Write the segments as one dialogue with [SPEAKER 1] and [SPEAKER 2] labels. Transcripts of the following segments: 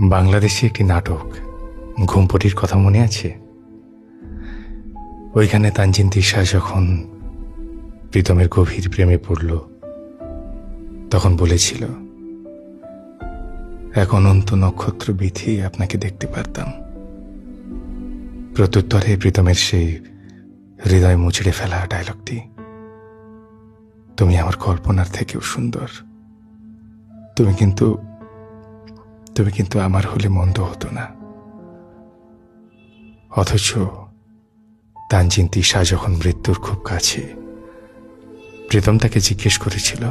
[SPEAKER 1] বাংলাদেশে একটি নাটক, ঘুমপটির কথা মনে আছে? ওইখানে তানজিন তিশা যখন প্রীতমের গভীর প্রেমে পড়ল, তখন বলেছিল এক অনন্ত নক্ষত্র বিধি আপনাকে দেখতে পারতাম। প্রত্যুত্তরে প্রীতমের সেই হৃদয় মুচড়ে ফেলা ডায়লগটি তুমি আমার কল্পনার থেকেও সুন্দর। তুমি কিন্তু তুমি কিন্তু আমার হলে মন্দ হতো না। অথচ তানজিন তিশা যখন মৃত্যুর খুব কাছে, প্রীতম তাকে জিজ্ঞেস করেছিল,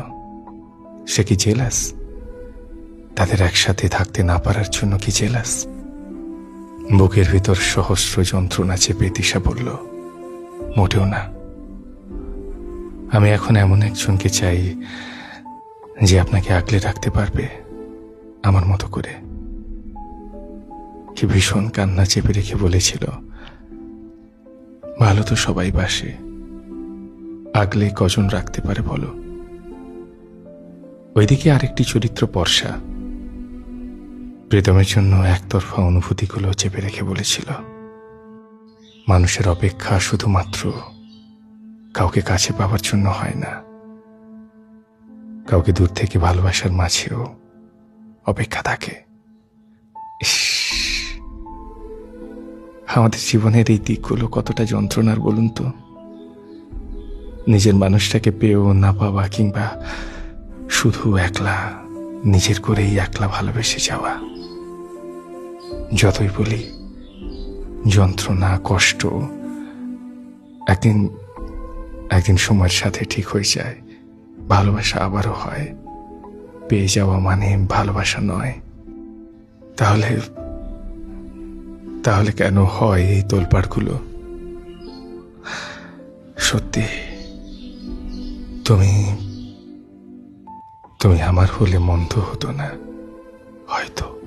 [SPEAKER 1] সে কি জেলাস? তাদের একসাথে থাকতে না পারার জন্য কি জেলাস? বুকের ভিতর সহস্র যন্ত্রণা চেপে তিশা বলল, মোটেও না। আমি এখন এমন একজনকে চাই যে আপনাকে আগলে রাখতে পারবে। আমার মতো করে। কি ভীষণ কান্না চেপে রেখে বলেছিল। ভালো তো সবাই বাসে। আগলে কজন রাখতে পারে বলো? ওইদিকে আরেকটি চরিত্র পর্ষা প্রীতমের জন্য একতরফা অনুভূতিগুলো চেপে রেখে বলেছিল। মানুষের অপেক্ষা শুধুমাত্র কাউকে কাছে পাওয়ার জন্য হয় না। কাউকে দূর থেকে ভালোবাসার মাঝেও অপেক্ষা থাকে। আমাদের জীবনের এই দিকগুলো কতটা যন্ত্রণার বলুন তো? নিজের মানুষটাকে পেয়েও না পাওয়া কিংবা শুধু একলা, নিজের করেই একলা ভালোবেসে যাওয়া। যতই বলি, যন্ত্রণা, কষ্ট একদিন একদিন সময়ের সাথে ঠিক হয়ে যায়, ভালোবাসা আবারও হয়। পেয়ে যাওয়া মানে ভালোবাসা নয়। তাহলে তাহলে কেন হয় এই তোলপাড়গুলো? সত্যি, তুমি তুমি আমার হলে মন্দ হতো না, হয়তো।